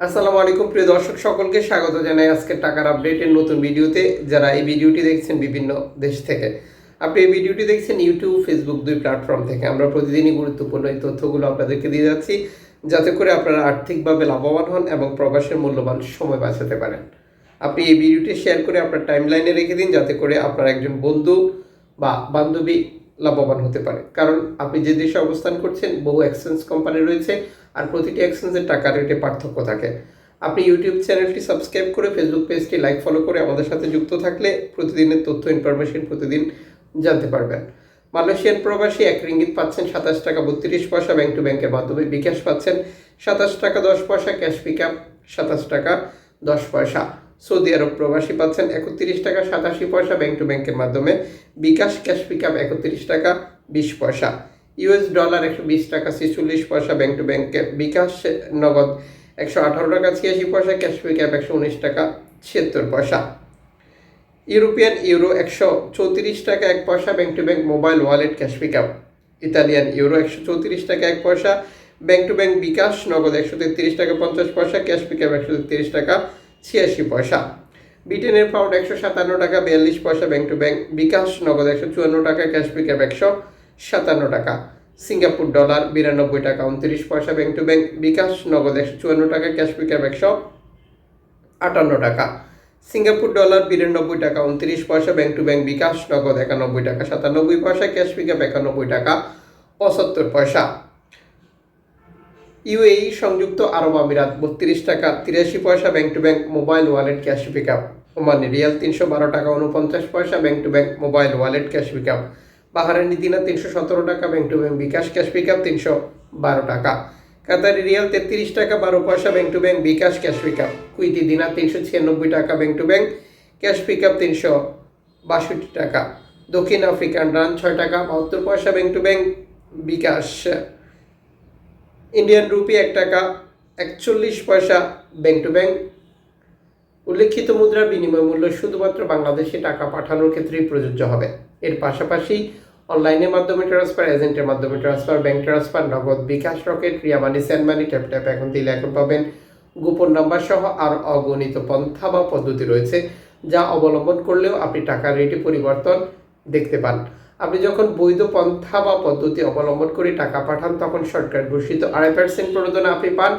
আসসালামু আলাইকুম, প্রিয় দর্শক, সকলকে স্বাগত জানাই আজকের টাকার আপডেটের নতুন ভিডিওতে। যারা এই ভিডিওটি দেখছেন বিভিন্ন দেশ থেকে, আপনি এই ভিডিওটি দেখছেন ইউটিউব, ফেসবুক দুই প্ল্যাটফর্ম থেকে। আমরা প্রতিদিনই গুরুত্বপূর্ণ এই তথ্যগুলো আপনাদেরকে দিয়ে যাচ্ছি, যাতে করে আপনারা আর্থিকভাবে লাভবান হন এবং প্রবাসের মূল্যবান সময় বাঁচাতে পারেন। আপনি এই ভিডিওটি শেয়ার করে আপনার টাইমলাইনে রেখে দিন, যাতে করে আপনার একজন বন্ধু বা বান্ধবী লাভবান হতে পারে। কারণ আপনি যে দেশে অবস্থান করছেন, বহু এক্সচেঞ্জ কোম্পানি রয়েছে আর প্রতিটি এক্সচেঞ্জের টাকা রেটে পার্থক্য থাকে। আপনি ইউটিউব চ্যানেলটি সাবস্ক্রাইব করে ফেসবুক পেজটি লাইক ফলো করে আমাদের সাথে যুক্ত থাকলে প্রতিদিনের তথ্য ইনফরমেশন প্রতিদিন জানতে পারবেন। মালয়েশিয়ান প্রবাসী এক রিঙ্গিত পাচ্ছেন সাতাশ টাকা বত্রিশ পয়সা ব্যাংক টু ব্যাংকের মাধ্যমে বিকাশ পাচ্ছেন সাতাশ টাকা দশ পয়সা ক্যাশ পিক আপ সাতাশ টাকা দশ পয়সা। সৌদি আরব প্রবাসী পাচ্ছেন একত্রিশ টাকা সাতাশি পয়সা ব্যাংক টু ব্যাংকের মাধ্যমে। বিকাশ ক্যাশ পিক আপ একত্রিশ টাকা বিশ পয়সা। ইউএস ডলার একশো বিশ টাকা ছেচল্লিশ পয়সা ব্যাংক টু ব্যাংকের বিকাশ নগদ একশো আঠারো টাকা ছিয়াশি পয়সা, ক্যাশ পিক আপ একশো উনিশ টাকা ছিয়াত্তর পয়সা। ইউরোপিয়ান ইউরো একশো চৌত্রিশ টাকা এক পয়সা, bank to bank mobile wallet cash pick up Italian euro একশো চৌত্রিশ টাকা এক পয়সা, ব্যাংক টু ব্যাংক বিকাশ নগদ একশো তেত্রিশ টাকা পঞ্চাশ পয়সা, ক্যাশ পিক আপ একশো তেত্রিশ টাকা ছিয়াশি পয়সা। ব্রিটেনের পাউন্ড একশো সাতান্ন টাকা, বিয়াল্লিশ পয়সা ব্যাংক টু ব্যাংক বিকাশ নগদ একশো চুয়ান্ন টাকা ক্যাশ পিক আপ একশো সাতান্ন টাকা। সিঙ্গাপুর ডলার বিরানব্বই টাকা, উনত্রিশ পয়সা ব্যাংক টু ব্যাংক বিকাশ নগদ একশো চুয়ান্ন টাকা ক্যাশ পিক আপ একশো আটান্ন টাকা। সিঙ্গাপুর ডলার বিরানব্বই টাকা, উনত্রিশ পয়সা ব্যাংক টু ব্যাংক বিকাশ নগদ একানব্বই টাকা, সাতানব্বই পয়সা ক্যাশ পিক আপ একানব্বই টাকা, পঁচাত্তর পয়সা। ইউএই সংযুক্ত আরব আমিরাত, বত্রিশ টাকা তিরাশি পয়সা bank to bank mobile wallet cash pick up Omani riyal তিনশো বারো টাকা উনপঞ্চাশ পয়সা bank to bank mobile wallet cash pick up Bahraini dinar তিনশো সতেরো টাকা bank to bank bKash cash pick up তিনশো বারো টাকা। কাতারি রিয়াল তেত্রিশ টাকা বারো পয়সা bank to bank bKash cash pick up Kuwaiti dinar তিনশো ছিয়ানব্বই টাকা bank to bank cash pick up তিনশো বাষট্টি টাকা। দক্ষিণ আফ্রিকান রান ছয় টাকা বাহাত্তর পয়সা bank to bank bKash Indian rupee এক টাকা, একচল্লিশ পয়সা ব্যাংক টু ব্যাংক উল্লেখিত মুদ্রার বিনিময় মূল্য শুধুমাত্র বাংলাদেশে টাকা পাঠানোর ক্ষেত্রেই প্রযোজ্য হবে। এর পাশাপাশি অনলাইনের মাধ্যমে ট্রান্সফার এজেন্টের মাধ্যমে ট্রান্সফার ব্যাংক ট্রান্সফার নগদ বিকাশ রকেট ক্রিয়া money send money tap tap এখন দিলে এখন পাবেন। গোপন নাম্বার সহ আর অগণিত পন্থা বা পদ্ধতি রয়েছে, যা অবলম্বন করলেও আপনি টাকার রেটে পরিবর্তন দেখতে পান। আপনি যখন বৈধ পন্থা বা পদ্ধতি অবলম্বন করে টাকা পাঠান, তখন সরকার ঘোষিত। আড়াই পার্সেন্ট প্রণোদনা আপনি পান।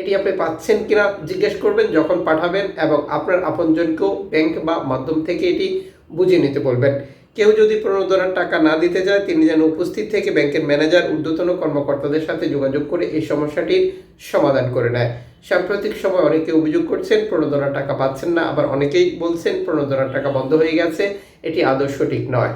এটি আপনি পাচ্ছেন কিনা জিজ্ঞেস করবেন যখন পাঠাবেন এবং আপনার আপনজনকেও ব্যাংক বা মাধ্যম থেকে এটি বুঝে নিতে বলবেন। কেউ যদি প্রণোদনার টাকা না দিতে চায়, তিনি যেন উপস্থিত থেকে ব্যাংকের ম্যানেজার, ঊর্ধ্বতন কর্মকর্তাদের সাথে যোগাযোগ করে এই সমস্যাটির সমাধান করে নেয়। সাম্প্রতিক সময় অনেকে অভিযোগ করছেন, প্রণোদনার টাকা পাচ্ছেন না। আবার অনেকেই বলছেন, প্রণোদনার টাকা বন্ধ হয়ে গেছে। এটি আদর্শ ঠিক নয়।